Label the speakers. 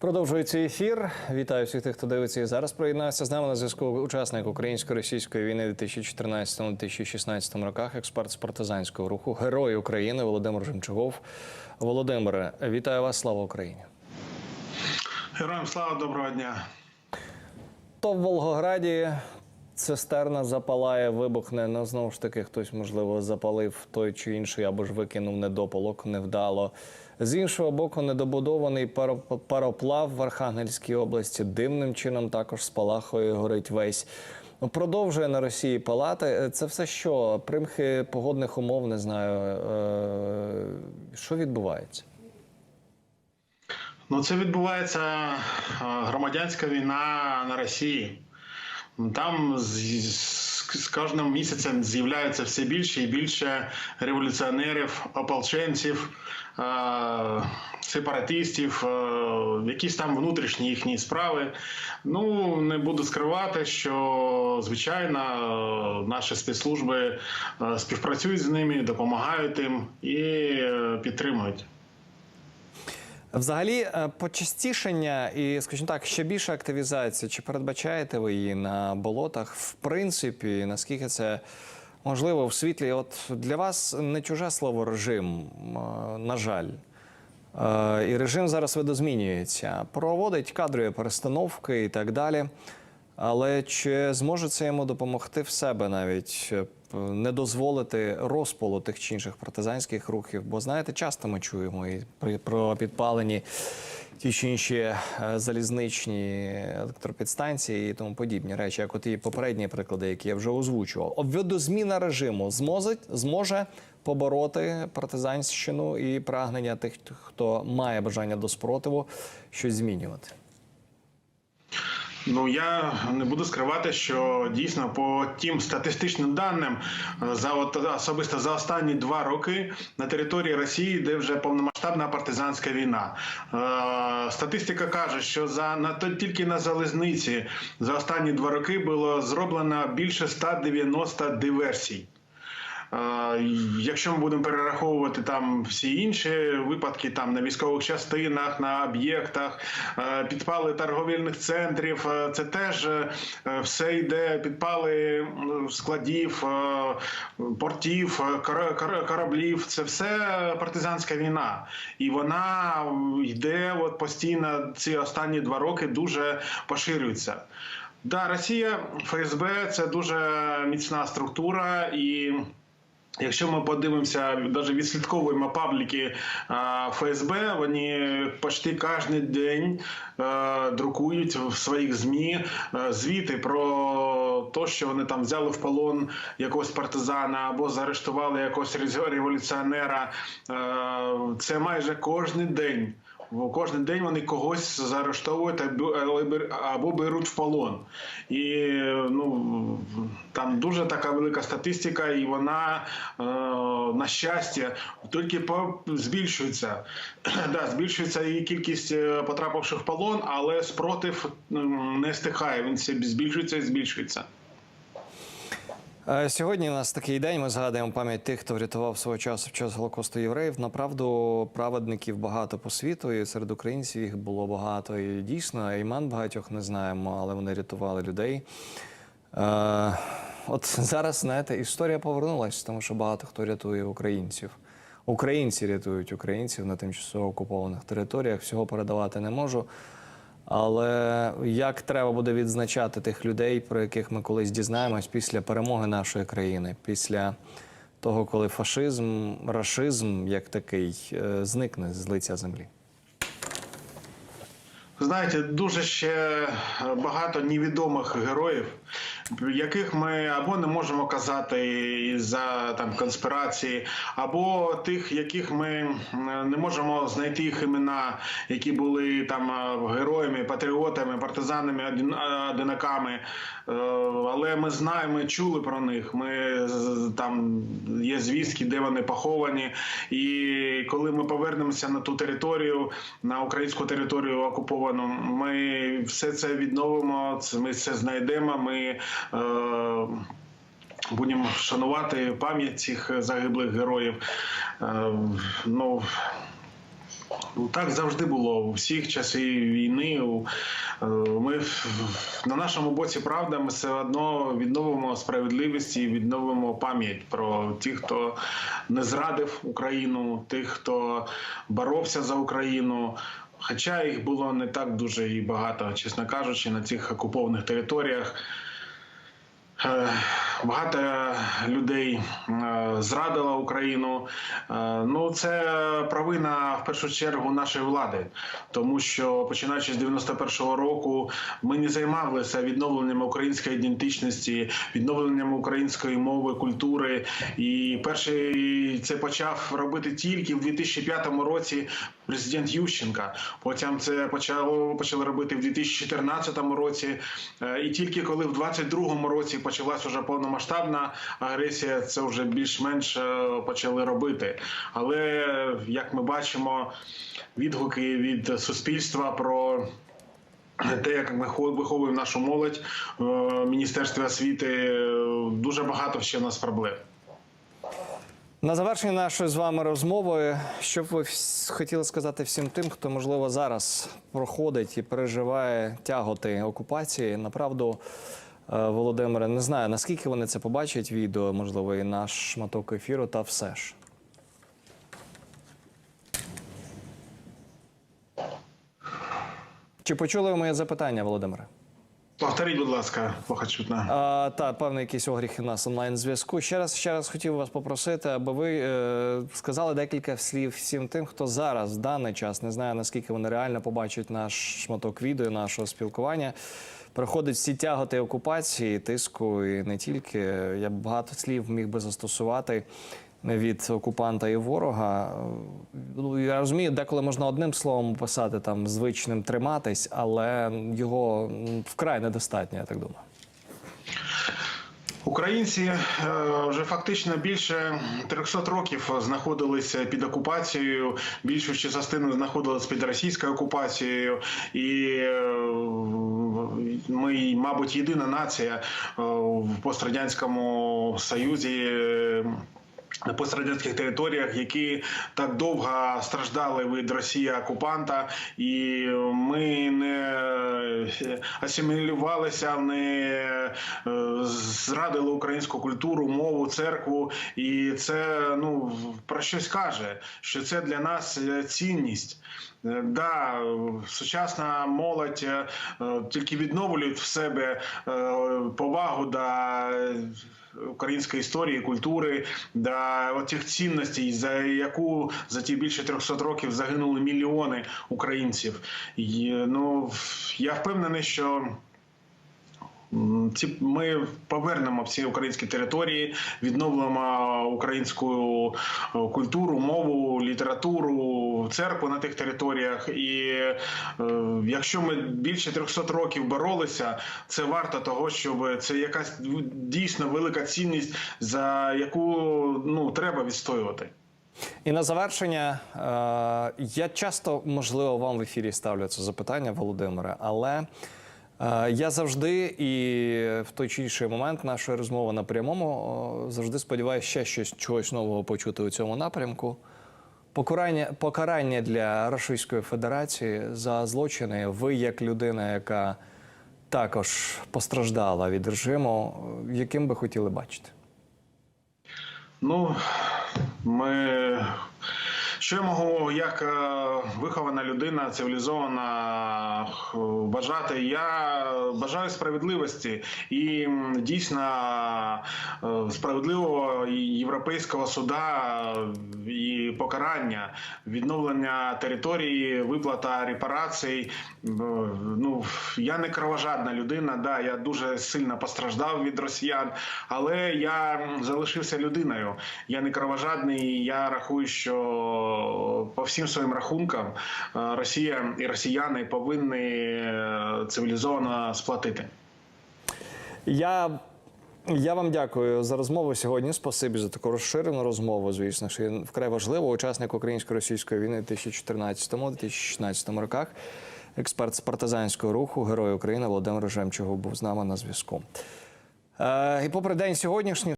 Speaker 1: Продовжується ефір. Вітаю всіх тих, хто дивиться і зараз. Приєднався з нами на зв'язку учасник українсько-російської війни 2014-2016 роках, експерт з партизанського руху, герой України Володимир Жемчугов. Володимире, вітаю вас! Слава Україні!
Speaker 2: Героям слава доброго дня.
Speaker 1: То в Волгограді цистерна запалає, вибухне. Ну знову ж таки, хтось можливо запалив той чи інший або ж викинув недопалок невдало. З іншого боку, недобудований пароплав в Архангельській області дивним чином також спалахує, горить весь. Продовжує на Росії палати. Е, Це все що? Примхи погодних умов, не знаю. Е, Що відбувається?
Speaker 2: Ну, це відбувається е, громадянська війна на Росії. Там з, з, кожним місяцем з'являється все більше і більше революціонерів, ополченців, е, сепаратистів, е, якісь там внутрішні їхні справи. Ну не буду скривати, що звичайно наші спецслужби е, співпрацюють з ними, допомагають їм і підтримують.
Speaker 1: Взагалі, е, почастішення і, скажімо так, ще більша активізація. Чи передбачаєте ви її на болотах? В принципі, наскільки це можливо в світлі? От для вас не чуже слово режим, е, на жаль. Е, І режим зараз видозмінюється, проводить кадрові перестановки і так далі. Але чи зможе це йому допомогти в себе навіть не дозволити розпалу тих чи інших партизанських рухів? Бо знаєте, часто ми чуємо і про підпалені ті чи інші е, залізничні електропідстанції і тому подібні речі, як от і попередні приклади, які я вже озвучував. Видозміна режиму змозить, зможе побороти партизанщину і прагнення тих, хто має бажання до спротиву, щось змінювати.
Speaker 2: Ну я не буду скривати, що дійсно по тим статистичним даним е, за от особисто за останні два роки на території Росії, де вже повномасштабна партизанська війна. Е, статистика каже, що за на то тільки на залізниці за останні два роки було зроблено більше 190 диверсій. Якщо ми будемо перераховувати там всі інші випадки, там на військових частинах, на об'єктах, е, підпали торговельних центрів, е, це теж е, все йде підпали складів, портів, кора- кора- кораблів. Це все партизанська війна, і вона йде от постійно ці останні два роки дуже поширюється. Да, Росія, ФСБ це дуже міцна структура і. Якщо ми подивимося, навіть відслідковуємо пабліки ФСБ, вони почти кожен день друкують в своїх ЗМІ звіти про те, що вони там взяли в полон якогось партизана або заарештували якогось революціонера. Це майже кожен день. Бо Кожен день вони когось заарештовують або- беруть в полон. І ну, там дуже така велика статистика, і вона, е, на щастя, тільки по- збільшується. да, збільшується і кількість е, потрапивших в полон, але спротив не стихає. Він збільшується і збільшується.
Speaker 1: Е, Сьогодні у нас такий день. Ми згадуємо пам'ять тих, хто врятував свого часу в час голокосту євреїв. Направду праведників багато по світу, і серед українців їх було багато. І дійсно, імен багатьох не знаємо, але вони рятували людей. Е, от зараз, знаєте, історія повернулася, тому що багато хто рятує українців. Українці рятують українців на тимчасово окупованих територіях. Всього передавати не можу. Але як треба буде відзначати тих людей, про яких ми колись дізнаємось після перемоги нашої країни, після того, коли фашизм, рашизм як такий е, зникне з лиця землі?
Speaker 2: Знаєте, дуже ще багато невідомих героїв, яких ми або не можемо казати за там конспірації, або тих, яких ми не можемо знайти їх імена, які були там е, героями, патріотами, партизанами, е, одинаками. Е, Але ми знаємо, чули про них. Ми там є звістки, де вони поховані. І коли ми повернемося на ту територію, на українську територію окуповану, ми все це відновимо. Ми це знайдемо. Ми будемо шанувати пам'ять цих загиблих героїв. Е, ну Ну, Так завжди було у всіх часів війни. Е, Ми на нашому боці правда, ми все одно відновимо справедливість і відновимо пам'ять про тих, хто не зрадив Україну, тих, хто боровся за Україну. Хоча їх було не так дуже і багато, чесно кажучи, на цих окупованих територіях. Е, Багато людей е, зрадило Україну. Е, Ну, це провина в першу чергу нашої влади, тому що починаючи з 91-го року ми не займалися відновленням української ідентичності, відновленням української мови, культури. І перший це почав робити тільки в 2005 році президент Ющенка. Потім це почало почали робити в 2014 році. Е, І тільки коли в 2022 році почалась уже повномасштабна агресія, це вже більш-менш е, почали робити. Але як ми бачимо, відгуки від суспільства про. Те, як ми виховуємо нашу молодь в Міністерстві освіти, е, дуже багато ще в нас проблем.
Speaker 1: На завершення нашої з вами розмови, що б ви хотіли сказати всім тим, хто можливо зараз проходить і переживає тяготи окупації. Направду, е, Володимире, не знаю наскільки вони це побачать. Відео, можливо, і наш шматок ефіру, та все ж. Чи почули ви моє запитання, Володимире?
Speaker 2: Повторіть, будь ласка, плохо чутно.
Speaker 1: А, та певний якийсь огріх у нас онлайн зв'язку. Ще раз ще раз хотів вас попросити, аби ви е, сказали декілька слів всім тим, хто зараз в даний час не знаю наскільки вони реально побачать наш шматок відео, нашого спілкування. Проходить всі тяготи окупації, тиску і не тільки. Я багато слів міг би застосувати від окупанта і ворога. Ну, я розумію, деколи можна одним словом описати там звичним триматись, але його вкрай недостатньо, я так думаю.
Speaker 2: Українці е, вже фактично більше 300 років знаходилися під окупацією. Більшу частину знаходилися під російською окупацією, і е, ми, мабуть, єдина нація е, в пострадянському союзі. Е, На пострадянських територіях, які так довго страждали від Росії окупанта, і ми не асимілювалися, не е, зрадили українську культуру, мову, церкву, і це ну про щось каже, що це для нас е, цінність. Е, Да, е, сучасна молодь е, е, тільки відновлюють в себе е, повагу до е, української історії, культури, да тих цінностей, за яку за ті більше 300 років загинули мільйони українців. І, ну я впевнений, що. Ці ми повернемо всі українські території, відновимо українську е, культуру, мову, літературу, церкву на тих територіях. І е, якщо ми більше 300 років боролися, це варто того, щоб це якась дійсно велика цінність, за яку ну треба відстоювати.
Speaker 1: І на завершення, е, я часто, можливо, вам в ефірі ставлю це запитання, Володимире, але я завжди і в той чи інший момент нашої розмови на прямому завжди сподіваюся ще щось чогось нового почути у цьому напрямку. Покарання, покарання для Російської Федерації за злочини. Ви, як людина, яка також постраждала від режиму, е, яким би хотіли бачити?
Speaker 2: Ну, ми. Що я можу як е, вихована людина, цивілізована бажати? Я бажаю справедливості і дійсно е, справедливого європейського суда е, і покарання, відновлення території, виплата репарацій. Ну я не кровожадна людина. Да, я дуже сильно постраждав від росіян, але я залишився людиною. Я не кровожадний. Я рахую, що по всім своїм рахункам е, Росія і росіяни повинні е, цивілізовано сплатити.
Speaker 1: Я, я вам дякую за розмову сьогодні. Спасибі за таку розширену розмову. Звісно, що є вкрай важливо. Учасник українсько-російської війни 2014-2016 роках. Експерт з партизанського руху, герой України Володимир Жемчугов був з нами на зв'язку. Е, і попри день сьогоднішній.